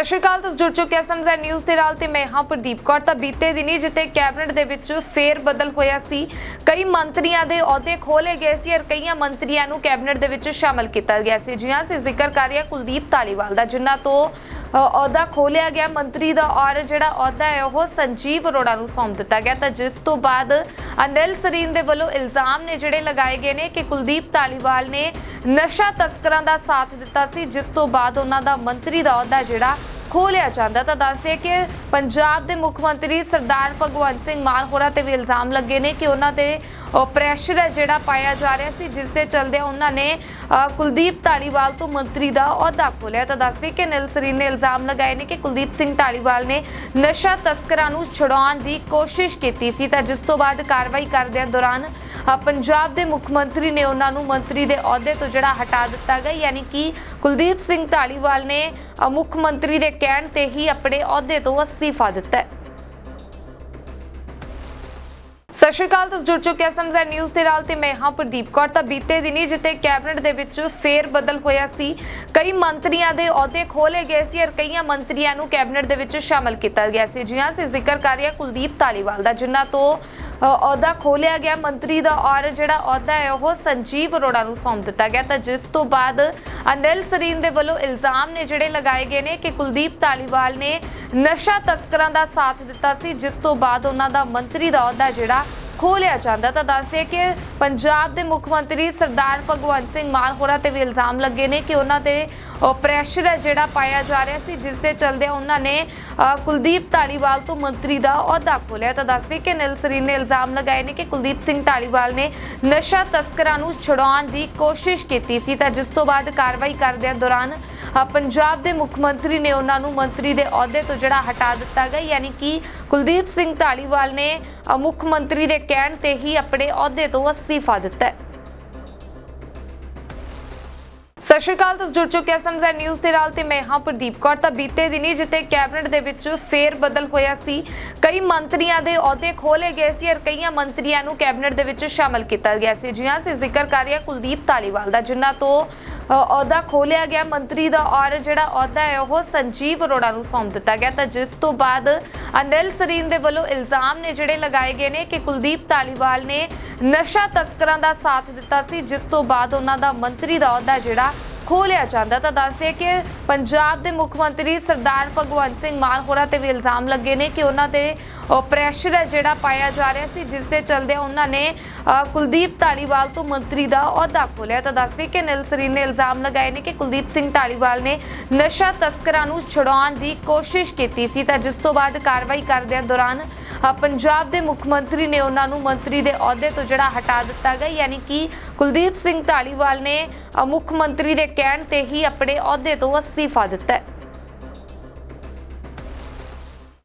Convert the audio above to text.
ਸਤਿ ਸ਼੍ਰੀ ਅਕਾਲ, ਤੁਸੀਂ ਜੁੜ ਚੁੱਕੇ ਸਮਝਾ ਨਿਊਜ਼ ਦੇ ਨਾਲ ਤੇ ਮੈਂ ਹਾਂ ਪ੍ਰਦੀਪ ਕੌਰ। ਤਾਂ ਬੀਤੇ ਦਿਨੀ ਜਿੱਤੇ ਕੈਬਨਿਟ ਦੇ ਵਿੱਚ ਫੇਰ ਬਦਲ ਹੋਇਆ ਸੀ, ਕਈ ਮੰਤਰੀਆਂ ਦੇ ਅਹੁਦੇ ਖੋਲੇ ਗਏ ਸੀ ਔਰ ਕਈਆਂ ਮੰਤਰੀਆਂ ਨੂੰ ਕੈਬਨਿਟ ਦੇ ਵਿੱਚ ਸ਼ਾਮਲ ਕੀਤਾ ਗਿਆ ਸੀ। ਜਿਹਾਂ ਅਸੀਂ ਜ਼ਿਕਰ ਕਰ ਕਰਿਆ ਕੁਲਦੀਪ ਧਾਲੀਵਾਲ ਦਾ, ਜਿਨ੍ਹਾਂ ਤੋਂ ਅਹੁਦਾ ਖੋਲਿਆ ਗਿਆ। ਮੰਤਰੀ ਦਾ ਔਰ ਜਿਹੜਾ ਅਹੁਦਾ ਹੈ, ਉਹ ਸੰਜੀਵ ਅਰੋੜਾ ਨੂੰ ਸੌਂਪ ਦਿੱਤਾ ਗਿਆ। ਤਾਂ ਜਿਸ ਤੋਂ ਬਾਅਦ ਅਨਿਲ ਸਰੀਨ ਦੇ ਵੱਲੋਂ ਇਲਜ਼ਾਮ ਨੇ ਜਿਹੜੇ ਲਗਾਏ ਗਏ ਨੇ ਕਿ ਕੁਲਦੀਪ ਧਾਲੀਵਾਲ ਨੇ ਨਸ਼ਾ ਤਸਕਰਾਂ ਦਾ ਸਾਥ ਦਿੱਤਾ ਸੀ, ਜਿਸ ਤੋਂ ਬਾਅਦ ਉਹਨਾਂ ਦਾ ਮੰਤਰੀ ਦਾ ਅਹੁਦਾ ਜਿਹੜਾ ਖੋਲਿਆ ਜਾਂਦਾ ਤਾਂ ਦੱਸਿਆ ਕਿ ਪੰਜਾਬ ਦੇ ਮੁੱਖ ਮੰਤਰੀ ਸਰਦਾਰ ਭਗਵੰਤ ਸਿੰਘ ਮਾਨ ਹੋਰਾਂ ਤੇ ਵੀ ਇਲਜ਼ਾਮ ਲੱਗੇ ਨੇ ਕਿ ਉਹਨਾਂ ਤੇ ਪ੍ਰੈਸ਼ਰ ਹੈ ਜਿਹੜਾ ਪਾਇਆ ਜਾ ਰਿਹਾ ਸੀ, ਜਿਸ ਦੇ ਚਲਦੇ ਉਹਨਾਂ ਨੇ ਕੁਲਦੀਪ ਧਾਲੀਵਾਲ ਤੋਂ ਮੰਤਰੀ ਦਾ ਅਹੁਦਾ ਖੋਲਿਆ। ਤਾਂ ਦੱਸਿਆ ਕਿ ਨਿਲ ਸਰੀਨ ਨੇ ਇਲਜ਼ਾਮ ਲਗਾਏ ਨੇ ਕਿ ਕੁਲਦੀਪ ਸਿੰਘ ਧਾਲੀਵਾਲ ਨੇ ਨਸ਼ਾ ਤਸਕਰਾਂ ਨੂੰ ਛੁਡਾਉਣ ਦੀ ਕੋਸ਼ਿਸ਼ ਕੀਤੀ ਸੀ। ਤਾਂ ਜਿਸ ਤੋਂ ਬਾਅਦ ਕਾਰਵਾਈ ਕਰਦਿਆਂ ਦੌਰਾਨ ਪੰਜਾਬ ਦੇ ਮੁੱਖ ਮੰਤਰੀ ਨੇ ਉਹਨਾਂ ਨੂੰ ਮੰਤਰੀ ਦੇ ਅਹੁਦੇ ਤੋਂ ਜਿਹੜਾ ਹਟਾ ਦਿੱਤਾ ਗਿਆ। ਯਾਨੀ ਕਿ ਕੁਲਦੀਪ ਸਿੰਘ ਧਾਲੀਵਾਲ ਨੇ ਮੁੱਖ ਮੰਤਰੀ ਦੇ ਕਹਿਣ ਤੇ ਹੀ ਆਪਣੇ ਅਹੁਦੇ ਤੋਂ ਅਸਤੀਫਾ ਦਿੱਤਾ ਹੈ। ਸਤਿ ਸ਼੍ਰੀ ਅਕਾਲ, ਤੁਸੀਂ ਜੁੜ ਚੁੱਕੇ ਹੋ ਸਮਝਾ ਨਿਊਜ਼ ਦੇ ਨਾਲ ਤੇ ਮੈਂ ਹਾਂ ਪ੍ਰਦੀਪ ਕੌਰ। ਤਾਂ ਬੀਤੇ ਦਿਨੀ ਜਿੱਤੇ ਕੈਬਨਿਟ ਦੇ ਵਿੱਚ ਫੇਰ ਬਦਲ ਹੋਇਆ ਸੀ, ਕਈ ਮੰਤਰੀਆਂ ਦੇ ਅਹੁਦੇ ਖੋਲੇ ਗਏ ਸੀ ਔਰ ਕਈਆਂ ਮੰਤਰੀਆਂ ਨੂੰ ਕੈਬਨਿਟ ਦੇ ਵਿੱਚ ਸ਼ਾਮਲ ਕੀਤਾ ਗਿਆ ਸੀ। ਜਿਹਾਂ ਅਸੀਂ ਜ਼ਿਕਰ ਕਰ ਕਰਿਆ ਕੁਲਦੀਪ ਧਾਲੀਵਾਲ ਦਾ, ਜਿਨ੍ਹਾਂ ਤੋਂ ਅਹੁਦਾ ਖੋਲਿਆ ਗਿਆ। ਮੰਤਰੀ ਦਾ ਔਰ ਜਿਹੜਾ ਅਹੁਦਾ ਹੈ, ਉਹ ਸੰਜੀਵ ਅਰੋੜਾ ਨੂੰ ਸੌਂਪ ਦਿੱਤਾ ਗਿਆ। ਤਾਂ ਜਿਸ ਤੋਂ ਬਾਅਦ ਅਨਿਲ ਸਰੀਨ ਦੇ ਵੱਲੋਂ ਇਲਜ਼ਾਮ ਨੇ ਜਿਹੜੇ ਲਗਾਏ ਗਏ ਨੇ ਕਿ ਕੁਲਦੀਪ ਧਾਲੀਵਾਲ ਨੇ ਨਸ਼ਾ ਤਸਕਰਾਂ ਦਾ ਸਾਥ ਦਿੱਤਾ ਸੀ। ਜਿਸ ਤੋਂ ਬਾਅਦ ਉਹਨਾਂ ਦਾ ਮੰਤਰੀ ਦਾ ਅਹੁਦਾ ਜਿਹੜਾ ਖੋਲਿਆ ਜਾਂਦਾ ਤਾਂ ਦੱਸਿਆ ਕਿ ਪੰਜਾਬ ਦੇ ਮੁੱਖ ਮੰਤਰੀ ਸਰਦਾਰ ਭਗਵੰਤ ਸਿੰਘ ਮਾਨ ਹੋਰਾਂ ਤੇ ਵੀ ਇਲਜ਼ਾਮ ਲੱਗੇ ਨੇ ਕਿ ਉਹਨਾਂ ਤੇ ਪ੍ਰੈਸ਼ਰ ਹੈ ਜਿਹੜਾ ਪਾਇਆ ਜਾ ਰਿਹਾ ਸੀ, ਜਿਸ ਦੇ ਚਲਦੇ ਉਹਨਾਂ ਨੇ ਕੁਲਦੀਪ ਧਾਲੀਵਾਲ ਤੋਂ ਮੰਤਰੀ ਦਾ ਅਹੁਦਾ ਖੋਲਿਆ ਤਾਂ ਦੱਸਿਆ ਕਿ ਨਿਲ ਸਰੀਨ ਨੇ ਇਲਜ਼ਾਮ ਲਗਾਏ ਨੇ ਕਿ ਕੁਲਦੀਪ ਸਿੰਘ ਧਾਲੀਵਾਲ ਨੇ ਨਸ਼ਾ ਤਸਕਰਾਂ ਨੂੰ ਛੁਡਾਉਣ ਦੀ ਕੋਸ਼ਿਸ਼ ਕੀਤੀ ਸੀ। ਤਾਂ ਜਿਸ ਤੋਂ ਬਾਅਦ ਕਾਰਵਾਈ ਕਰਦਿਆਂ ਦੌਰਾਨ ਪੰਜਾਬ ਦੇ ਮੁੱਖ ਮੰਤਰੀ ਨੇ ਉਹਨਾਂ ਨੂੰ ਮੰਤਰੀ ਦੇ ਅਹੁਦੇ ਤੋਂ ਜਿਹੜਾ ਹਟਾ ਦਿੱਤਾ ਗਿਆ, ਯਾਨੀ ਕਿ ਕੁਲਦੀਪ ਸਿੰਘ ਧਾਲੀਵਾਲ ਨੇ ਮੁੱਖ ਮੰਤਰੀ ਦੇ ਕਹਿਣ ਤੇ ਹੀ ਆਪਣੇ ਅਹੁਦੇ ਤੋਂ ਅਸਤੀਫਾ ਦਿੱਤਾ ਹੈ। ਸਤਿ ਸ਼੍ਰੀ ਅਕਾਲ, ਤੁਸੀਂ ਜੁੜ ਚੁੱਕੇ ਹੋ ਸਮਝਾ ਨਿਊਜ਼ ਦੇ ਨਾਲ ਤੇ ਮੈਂ ਹਾਂ ਪ੍ਰਦੀਪ ਕੌਰ। ਤਾਂ ਬੀਤੇ ਦਿਨੀ ਜਿੱਤੇ ਕੈਬਨਿਟ ਦੇ ਵਿੱਚ ਫੇਰ ਬਦਲ ਹੋਇਆ ਸੀ, ਕਈ ਮੰਤਰੀਆਂ ਦੇ ਅਹੁਦੇ ਖੋਲੇ ਗਏ ਸੀ ਔਰ ਕਈਆਂ ਮੰਤਰੀਆਂ ਨੂੰ ਕੈਬਨਿਟ ਦੇ ਵਿੱਚ ਸ਼ਾਮਲ ਕੀਤਾ ਗਿਆ ਸੀ। ਜਿਹਾਂ ਅਸੀਂ ਜ਼ਿਕਰ ਕਰ ਕੁਲਦੀਪ ਕੁਲਦੀਪ ਧਾਲੀਵਾਲ ਦਾ ਹਾਂ ਕੁਲਦੀਪ ਧਾਲੀਵਾਲ ਦਾ ਜਿਨ੍ਹਾਂ ਤੋਂ ਅਹੁਦਾ ਖੋਲਿਆ ਗਿਆ ਮੰਤਰੀ ਦਾ ਔਰ ਜਿਹੜਾ ਅਹੁਦਾ ਹੈ ਉਹ ਸੰਜੀਵ ਅਰੋੜਾ ਨੂੰ ਸੌਂਪ ਦਿੱਤਾ ਗਿਆ। ਤਾਂ ਜਿਸ ਤੋਂ ਬਾਅਦ ਅਨਿਲ ਸਰੀਨ ਦੇ ਵੱਲੋਂ ਇਲਜ਼ਾਮ ਨੇ ਜਿਹੜੇ ਲਗਾਏ ਗਏ ਨੇ ਕਿ ਕੁਲਦੀਪ ਧਾਲੀਵਾਲ ਨੇ ਨਸ਼ਾ ਤਸਕਰਾਂ ਦਾ ਸਾਥ ਦਿੱਤਾ ਸੀ, ਜਿਸ ਤੋਂ ਬਾਅਦ ਉਹਨਾਂ ਦਾ ਮੰਤਰੀ ਦਾ ਅਹੁਦਾ ਜਿਹੜਾ ਖੋਲਿਆ ਜਾਂਦਾ ਤਾਂ ਦੱਸਿਆ ਕਿ ਪੰਜਾਬ ਦੇ ਮੁੱਖ ਮੰਤਰੀ ਸਰਦਾਰ ਭਗਵੰਤ ਸਿੰਘ ਮਾਨ ਹੋਰਾਂ ਤੇ ਵੀ ਇਲਜ਼ਾਮ ਲੱਗੇ ਨੇ ਕਿ ਉਹਨਾਂ ਤੇ ਪ੍ਰੈਸ਼ਰ ਹੈ ਜਿਹੜਾ ਪਾਇਆ ਜਾ ਰਿਹਾ ਸੀ, ਜਿਸ ਦੇ ਚਲਦੇ ਉਹਨਾਂ ਨੇ ਕੁਲਦੀਪ ਧਾਲੀਵਾਲ ਤੋਂ ਮੰਤਰੀ ਦਾ ਅਹੁਦਾ ਖੋਲਿਆ ਤਾਂ ਦੱਸਿਆ ਕਿ ਨਿਲ ਸਰੀਨ ਨੇ ਇਲਜ਼ਾਮ ਲਗਾਏ ਨੇ ਕਿ ਕੁਲਦੀਪ ਸਿੰਘ ਧਾਲੀਵਾਲ ਨੇ ਨਸ਼ਾ ਤਸਕਰਾਂ ਨੂੰ ਛੁਡਾਉਣ ਦੀ ਕੋਸ਼ਿਸ਼ ਕੀਤੀ ਸੀ ਤਾਂ ਜਿਸ ਤੋਂ ਬਾਅਦ ਕਾਰਵਾਈ ਕਰਦਿਆਂ ਦੌਰਾਨ ਪੰਜਾਬ ਦੇ ਮੁੱਖ ਮੰਤਰੀ ਨੇ ਉਹਨਾਂ ਨੂੰ ਮੰਤਰੀ ਦੇ ਅਹੁਦੇ ਤੋਂ ਜਿਹੜਾ ਹਟਾ ਦਿੱਤਾ ਗਿਆ, ਯਾਨੀ ਕਿ ਕੁਲਦੀਪ ਸਿੰਘ ਧਾਲੀਵਾਲ ਨੇ ਮੁੱਖ ਮੰਤਰੀ ਦੇ ਕਹਿਣ ਤੇ ਹੀ ਆਪਣੇ ਅਹੁਦੇ ਤੋਂ ਅਸਤੀਫਾ ਦਿੱਤਾ ਹੈ।